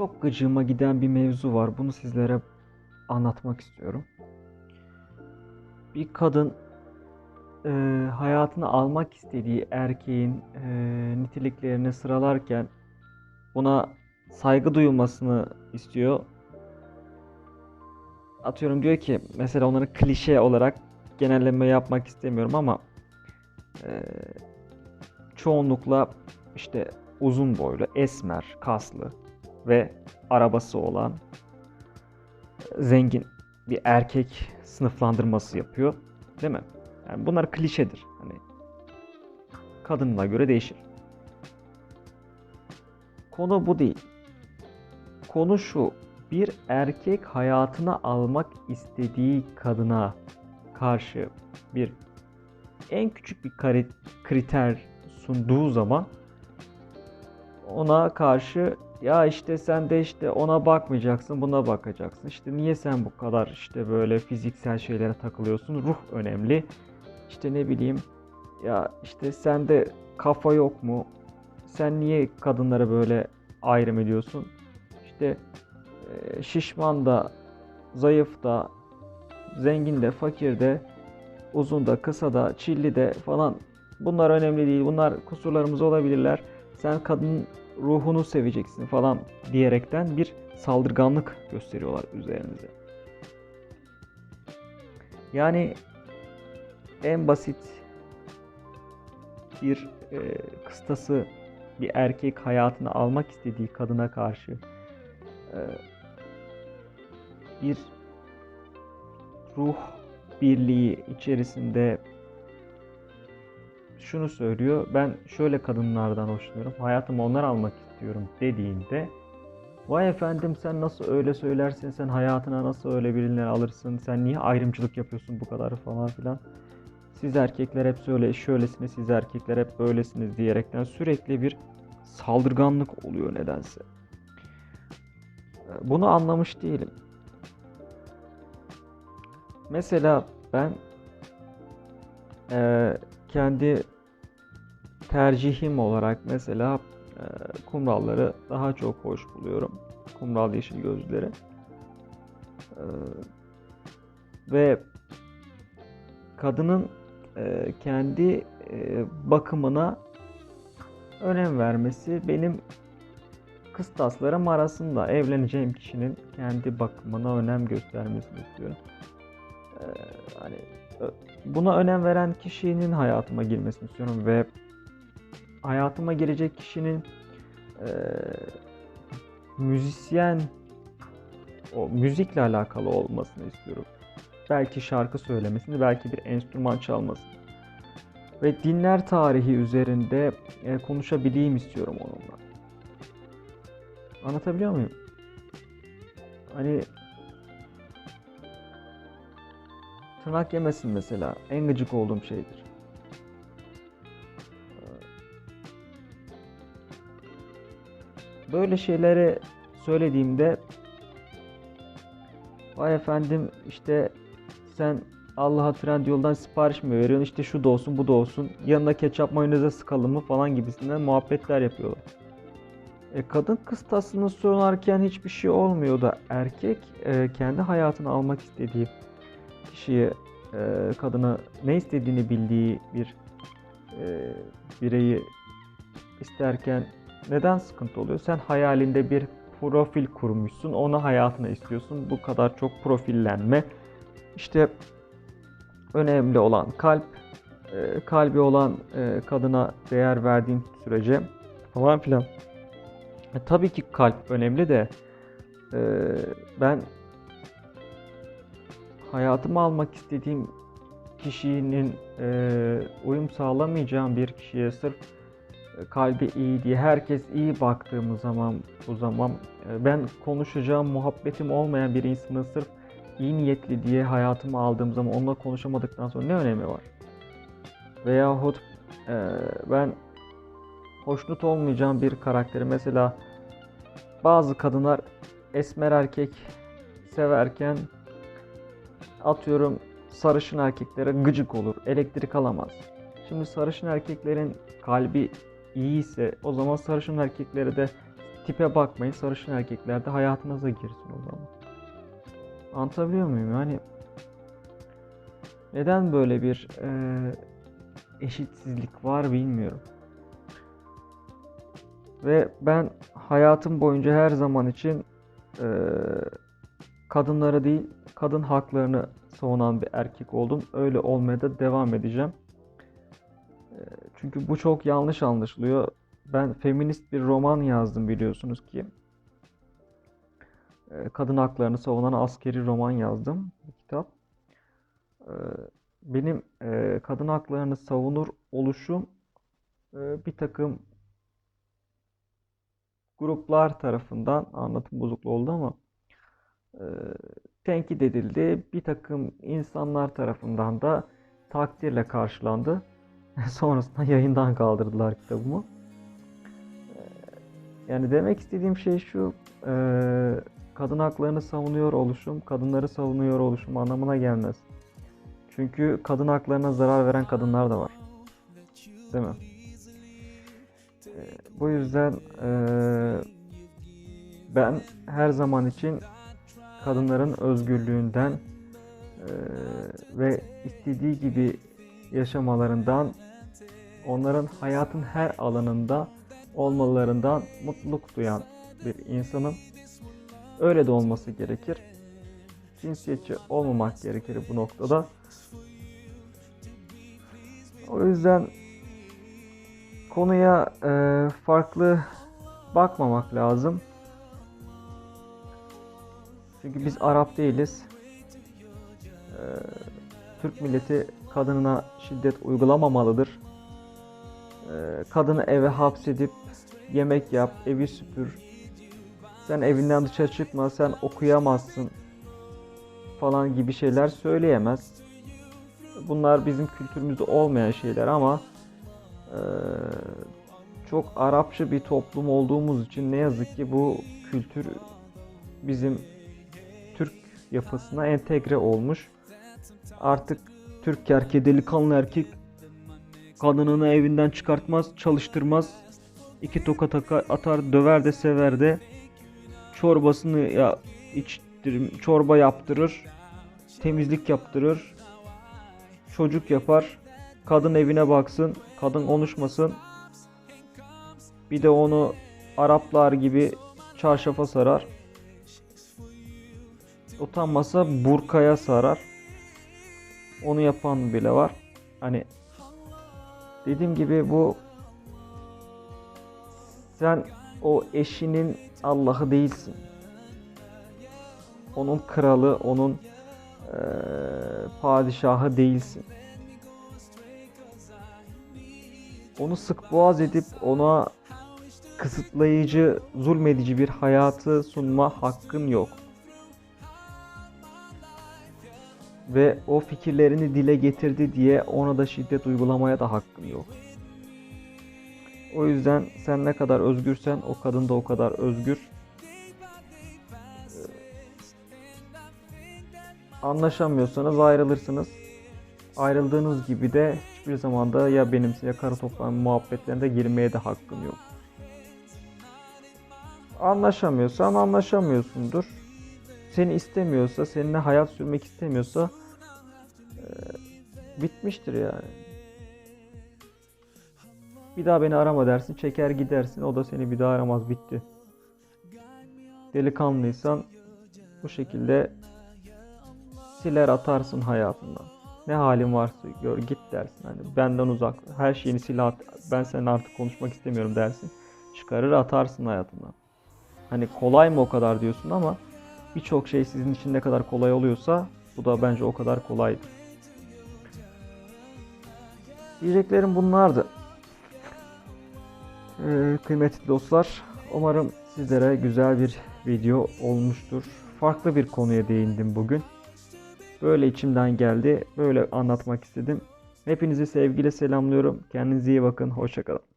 çok gıcığıma giden bir mevzu var. Bunu sizlere anlatmak istiyorum. Bir kadın e, hayatını almak istediği erkeğin e, niteliklerini sıralarken buna saygı duyulmasını istiyor. Atıyorum diyor ki mesela onları klişe olarak genelleme yapmak istemiyorum ama e, çoğunlukla işte uzun boylu, esmer, kaslı ve arabası olan zengin bir erkek sınıflandırması yapıyor. Değil mi? Yani bunlar klişedir. Hani kadınına göre değişir. Konu bu değil. Konu şu. Bir erkek hayatına almak istediği kadına karşı bir en küçük bir kriter sunduğu zaman ona karşı ya işte sen de işte ona bakmayacaksın buna bakacaksın. İşte niye sen bu kadar işte böyle fiziksel şeylere takılıyorsun? Ruh önemli. İşte ne bileyim ya işte sende kafa yok mu? Sen niye kadınlara böyle ayrım ediyorsun? İşte şişman da, zayıf da, zengin de, fakir de, uzun da, kısa da, çilli de falan bunlar önemli değil. Bunlar kusurlarımız olabilirler. Sen kadının ruhunu seveceksin falan diyerekten bir saldırganlık gösteriyorlar üzerinize. Yani en basit bir e, kıstası bir erkek hayatını almak istediği kadına karşı e, bir ruh birliği içerisinde şunu söylüyor. Ben şöyle kadınlardan hoşlanıyorum. Hayatımı onlar almak istiyorum dediğinde Vay efendim sen nasıl öyle söylersin? Sen hayatına nasıl öyle birileri alırsın? Sen niye ayrımcılık yapıyorsun bu kadar falan filan? Siz erkekler hep şöyle şöylesiniz, siz erkekler hep böylesiniz diyerekten sürekli bir saldırganlık oluyor nedense. Bunu anlamış değilim. Mesela ben eee, kendi tercihim olarak mesela e, kumralları daha çok hoş buluyorum. Kumral yeşil gözlüleri. E, ve kadının e, kendi bakımına önem vermesi benim kıstaslarım arasında evleneceğim kişinin kendi bakımına önem göstermesini istiyorum. E, hani buna önem veren kişinin hayatıma girmesini istiyorum ve hayatıma girecek kişinin eee, müzisyen o müzikle alakalı olmasını istiyorum. Belki şarkı söylemesini, belki bir enstrüman çalmasını. Ve dinler tarihi üzerinde e, konuşabileyim istiyorum onunla. Anlatabiliyor muyum? Hani tırnak yemesin mesela. En gıcık olduğum şeydir. Böyle şeyleri söylediğimde vay efendim işte sen Allah'a trend yoldan sipariş mi veriyorsun? İşte şu da olsun bu da olsun. Yanına ketçap mayoneze sıkalım mı? falan gibisinden muhabbetler yapıyorlar. E, kadın kıstasını sorarken hiçbir şey olmuyor da erkek e, kendi hayatını almak istediği kişiye e, kadına ne istediğini bildiği bir e, bireyi isterken neden sıkıntı oluyor? Sen hayalinde bir profil kurmuşsun, onu hayatına istiyorsun. Bu kadar çok profillenme. İşte önemli olan kalp, e, kalbi olan e, kadına değer verdiğin sürece falan filan. E, tabii ki kalp önemli de e, ben hayatıma almak istediğim kişinin e, uyum sağlamayacağım bir kişiye sırf kalbi iyi diye herkes iyi baktığımız zaman o zaman e, ben konuşacağım muhabbetim olmayan bir insanı sırf iyi niyetli diye hayatıma aldığım zaman onunla konuşamadıktan sonra ne önemi var? Veyahut e, ben hoşnut olmayacağım bir karakteri mesela bazı kadınlar esmer erkek severken atıyorum sarışın erkeklere gıcık olur, elektrik alamaz. Şimdi sarışın erkeklerin kalbi iyi ise o zaman sarışın erkekleri de tipe bakmayın. Sarışın erkekler de hayatınıza girsin o zaman. Anlatabiliyor muyum? Yani neden böyle bir e, eşitsizlik var bilmiyorum. Ve ben hayatım boyunca her zaman için e, kadınları değil, kadın haklarını savunan bir erkek oldum. Öyle olmaya da devam edeceğim. Çünkü bu çok yanlış anlaşılıyor. Ben feminist bir roman yazdım biliyorsunuz ki. E, kadın haklarını savunan askeri roman yazdım. Bir kitap. E, benim e, kadın haklarını savunur oluşum e, bir takım gruplar tarafından anlatım bozukluğu oldu ama e, tenkit edildi. Bir takım insanlar tarafından da takdirle karşılandı. Sonrasında yayından kaldırdılar kitabımı. E, yani demek istediğim şey şu, e, kadın haklarını savunuyor oluşum, kadınları savunuyor oluşum anlamına gelmez. Çünkü kadın haklarına zarar veren kadınlar da var. Değil mi? Ee, bu yüzden ben her zaman için kadınların özgürlüğünden ve istediği gibi yaşamalarından, onların hayatın her alanında olmalarından mutluluk duyan bir insanım. Öyle de olması gerekir. Cinsiyetçi olmamak gerekir bu noktada. O yüzden konuya e, farklı bakmamak lazım. Çünkü biz Arap değiliz. E, Türk milleti kadınına şiddet uygulamamalıdır. E, kadını eve hapsedip yemek yap, evi süpür. Sen evinden dışarı çıkma, sen okuyamazsın falan gibi şeyler söyleyemez. Bunlar bizim kültürümüzde olmayan şeyler ama e, çok Arapça bir toplum olduğumuz için ne yazık ki bu kültür bizim Türk yapısına entegre olmuş. Artık Türk erkeği delikanlı erkek kadınını evinden çıkartmaz, çalıştırmaz. iki tokat atar, döver de sever de çorbasını ya içtirir, çorba yaptırır, temizlik yaptırır, çocuk yapar, kadın evine baksın, kadın konuşmasın. Bir de onu Araplar gibi çarşafa sarar. Utanmasa burkaya sarar. Onu yapan bile var. Hani dediğim gibi bu sen o eşinin Allah'ı değilsin. Onun kralı, onun e, padişahı değilsin. Onu sık boğaz edip ona kısıtlayıcı, zulmedici bir hayatı sunma hakkın yok. Ve o fikirlerini dile getirdi diye ona da şiddet uygulamaya da hakkın yok. O yüzden sen ne kadar özgürsen o kadın da o kadar özgür. Anlaşamıyorsanız ayrılırsınız. Ayrıldığınız gibi de hiçbir zamanda ya benimse ya karı toprağın muhabbetlerinde girmeye de hakkın yok. Anlaşamıyorsan anlaşamıyorsundur. Seni istemiyorsa, seninle hayat sürmek istemiyorsa e, bitmiştir yani. Bir daha beni arama dersin, çeker gidersin. O da seni bir daha aramaz, bitti. Delikanlıysan bu şekilde siler atarsın hayatından. Ne halin varsa gör git dersin. Hani benden uzak. Her şeyini sil at. Ben seninle artık konuşmak istemiyorum dersin. Çıkarır atarsın hayatından. Hani kolay mı o kadar diyorsun ama birçok şey sizin için ne kadar kolay oluyorsa bu da bence o kadar kolaydı. Diyeceklerim bunlardı. Ee, kıymetli dostlar, umarım sizlere güzel bir video olmuştur. Farklı bir konuya değindim bugün. Böyle içimden geldi. Böyle anlatmak istedim. Hepinizi sevgiyle selamlıyorum. Kendinize iyi bakın. Hoşçakalın.